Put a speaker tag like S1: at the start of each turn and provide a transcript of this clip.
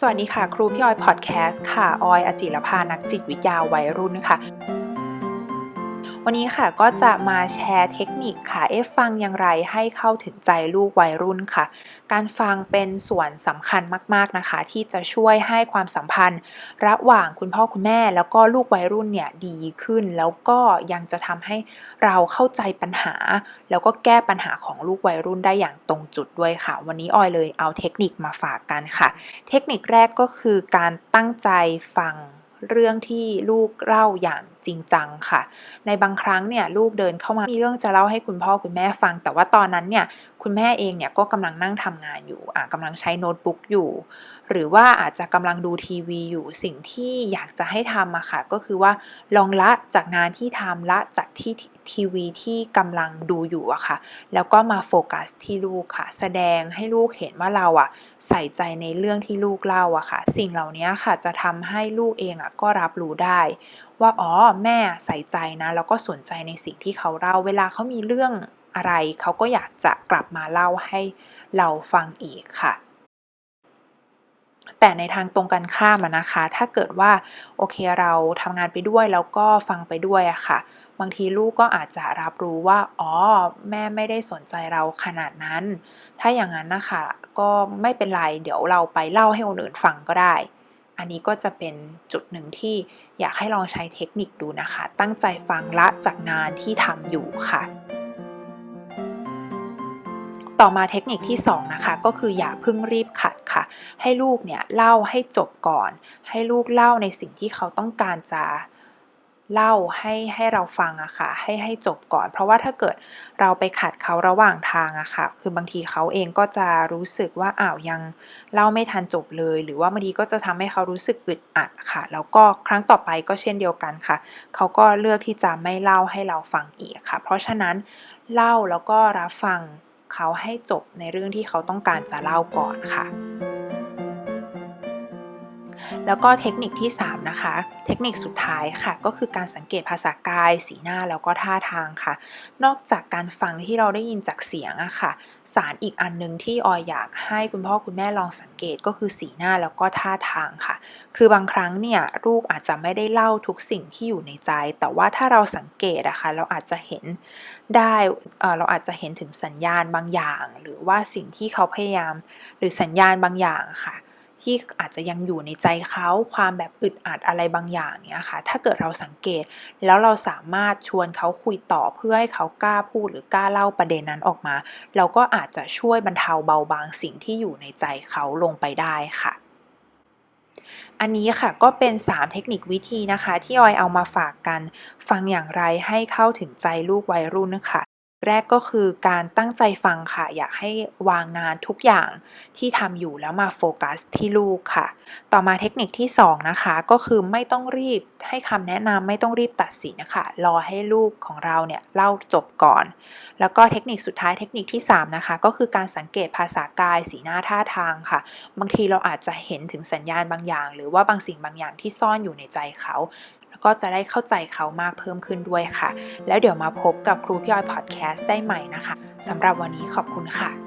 S1: สวัสดีค่ะ ครูพี่ออยพอดแคสต์ค่ะ ออยอจิรภานักจิตวิทยาวัยรุ่นค่ะ วันนี้ค่ะก็จะมาแชร์เทคนิคค่ะเอ๊ะฟังอย่างไรให้เข้าถึงใจลูกวัยรุ่นค่ะ การฟังเป็นส่วนสำคัญมากๆนะคะ ที่จะช่วยให้ความสัมพันธ์ ระหว่างคุณพ่อคุณแม่ แล้วก็ลูกวัยรุ่นเนี่ยดีขึ้น แล้วก็ยังจะทำให้เราเข้าใจปัญหา แล้วก็แก้ปัญหาของลูกวัยรุ่นได้อย่างตรงจุดด้วยค่ะ วันนี้ออยเลยเอาเทคนิคมาฝากกันค่ะ เทคนิคแรกก็คือการตั้งใจฟังเรื่องที่ลูกเล่าอย่าง จริงจังค่ะ ในบางครั้งเนี่ยลูกเดินเข้ามามีเรื่องจะเล่าให้คุณพ่อคุณแม่ฟัง แต่ว่าตอนนั้นเนี่ยคุณแม่เองเนี่ยก็กำลังนั่งทำงานอยู่อะกำลังใช้โน้ตบุ๊กอยู่ หรือว่าอาจจะกำลังดูทีวีอยู่สิ่งที่อยากจะให้ทำอะค่ะก็คือว่าลองละจากงานที่ทำละจากที่ทีวีที่กำลังดูอยู่อะค่ะ แล้วก็มาโฟกัสที่ลูกค่ะ แสดงให้ลูกเห็นว่าเราอะใส่ใจในเรื่องที่ลูกเล่าอะค่ะ สิ่งเหล่านี้ค่ะจะทำให้ลูกเองอะก็รับรู้ได้ว่าอ๋อแม่ใส่ใจนะ แล้วก็สนใจในสิ่งที่เขาเล่า เวลาเขามีเรื่องอะไร เขาก็อยากจะกลับมาเล่าให้เราฟังอีกค่ะ แต่ในทางตรงกันข้ามนะคะ ถ้าเกิดว่าโอเคเราทำงานไปด้วยแล้วก็ฟังไปด้วยอะค่ะ บางทีลูกก็อาจจะรับรู้ว่าอ๋อแม่ไม่ได้สนใจเราขนาดนั้น ถ้าอย่างนั้นนะคะก็ไม่เป็นไรเดี๋ยวเราไปเล่าให้คนอื่นฟังก็ได้ อันนี้ก็จะเป็นจุดหนึ่งที่อยากให้ลองใช้เทคนิคดูนะคะ ตั้งใจฟังละจากงานที่ทำอยู่ค่ะ ต่อมาเทคนิคที่2นะคะก็คืออย่าเพิ่งรีบขัดค่ะ ให้ลูกเนี่ยเล่าให้จบก่อน ให้ลูกเล่าในสิ่งที่เขาต้องการจะ เล่าให้ให้เราฟังอะค่ะให้ให้จบก่อน เพราะว่าถ้าเกิดเราไปขัดเขาระหว่างทางอะค่ะ คือบางทีเขาเองก็จะรู้สึกว่าอ้าวยังเล่าไม่ทันจบเลย หรือว่าบางทีก็จะทำให้เขารู้สึกอึดอัดค่ะ แล้วก็ครั้งต่อไปก็เช่นเดียวกันค่ะ เขาก็เลือกที่จะไม่เล่าให้เราฟังอีกค่ะ เพราะฉะนั้นเล่าแล้วก็รับฟังเขาให้จบในเรื่องที่เขาต้องการจะเล่าก่อนค่ะ แล้วก็เทคนิคที่ 3 นะคะ เทคนิคสุดท้ายค่ะ ก็คือการสังเกตภาษากาย สีหน้าแล้วก็ท่าทางค่ะ นอกจากการฟังที่เราได้ยินจากเสียงอะค่ะ สารอีกอันหนึงที่ออยอยากให้คุณพ่อคุณแม่ลองสังเกตก็คือสีหน้าแล้วก็ท่าทางค่ะ คือบางครั้งเนี่ยลูกอาจจะไม่ได้เล่าทุกสิ่งที่อยู่ในใจ แต่ว่าถ้าเราสังเกตอะค่ะเราอาจจะเห็นได้เราอาจจะเห็นถึงสัญญาณบางอย่าง หรือว่าสิ่งที่เขาพยายาม หรือสัญญาณบางอย่างค่ะ ที่อาจจะยังอยู่ในใจเขาความแบบอึดอัดอะไรบางอย่างเนี้ยค่ะ ถ้าเกิดเราสังเกตแล้วเราสามารถชวนเขาคุยต่อเพื่อให้เขากล้าพูดหรือกล้าเล่าประเด็นนั้นออกมา เราก็อาจจะช่วยบรรเทาเบาบางสิ่งที่อยู่ในใจเขาลงไปได้ค่ะอันนี้ค่ะก็เป็น 3 เทคนิควิธีนะคะ ที่ออยเอามาฝากกัน ฟังอย่างไรให้เข้าถึงใจลูกวัยรุ่นนะคะ แรกก็คือการตั้งใจฟังค่ะ อยากให้วางงานทุกอย่างที่ทำอยู่แล้วมาโฟกัสที่ลูกค่ะ ต่อมาเทคนิคที่ 2 นะคะ ก็คือไม่ต้องรีบให้คำแนะนำไม่ต้องรีบตัดสินนะคะ รอให้ลูกของเราเนี่ยเล่าจบก่อน แล้วก็เทคนิคสุดท้ายเทคนิคที่ 3 นะคะ ก็คือการสังเกตภาษากายสีหน้าท่าทางค่ะ บางทีเราอาจจะเห็นถึงสัญญาณบางอย่าง หรือว่าบางสิ่งบางอย่างที่ซ่อนอยู่ในใจเขา แล้วก็จะได้เข้าใจเขามากเพิ่มขึ้นด้วยค่ะ แล้วเดี๋ยวมาพบกับครูพี่ออยพอดแคสต์ได้ใหม่นะคะสำหรับวันนี้ขอบคุณค่ะ